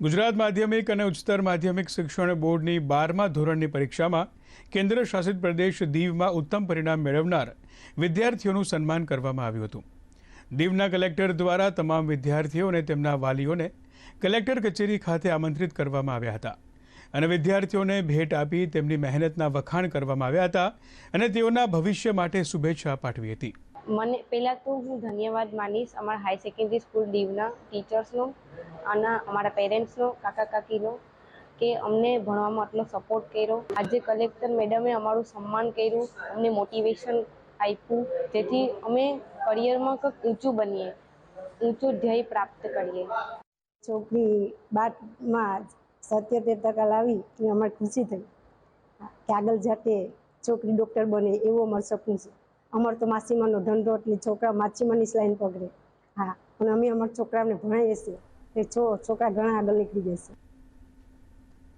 ગુજરાત માધ્યમિક અને ઉચ્ચતર માધ્યમિક શિક્ષણ બોર્ડની બારમા ધોરણની પરીક્ષામાં કેન્દ્ર શાસિત પ્રદેશ દીવમાં ઉત્તમ પરિણામ મેળવનાર વિદ્યાર્થીઓનું સન્માન કરવામાં આવ્યું હતું. દીવના કલેક્ટર દ્વારા તમામ વિદ્યાર્થીઓ અને તેમના વાલીઓને કલેક્ટર કચેરી ખાતે આમંત્રિત કરવામાં આવ્યા હતા અને વિદ્યાર્થીઓને ભેટ આપી તેમની મહેનતના વખાણ કરવામાં આવ્યા હતા અને તેઓના ભવિષ્ય માટે શુભેચ્છા પાઠવી હતી. મને પહેલાં તો હું ધન્યવાદ માનીશ અમારા હાઈ સેકન્ડરી સ્કૂલ દીવના ટીચર્સનો અને અમારા પેરેન્ટ્સનો, કાકા કાકીનો, કે અમને ભણવામાં આટલો સપોર્ટ કર્યો. આજે કલેક્ટર મેડમે અમારું સન્માન કર્યું, અમને મોટિવેશન આપ્યું. જેથી અમે કરિયરમાં કંઈક ઊંચું બનીએ, ઊંચું ધ્યેય પ્રાપ્ત કરીએ. છોકરી બાદમાં સત્યોતેર ટકા લાવી એ અમારે ખુશી થઈ. કે આગળ જાતે છોકરી ડૉક્ટર બને, એવું અમારું સપનું છે. અમાર તો માસીમાનો ધંધો એટલે છોકરા માછીમાની લાઈન પકડે. હા, અને અમે અમારા છોકરાઓને ભણાવીએ છીએ. છો છોકરા ઘણા આગળ નીકળી જશે.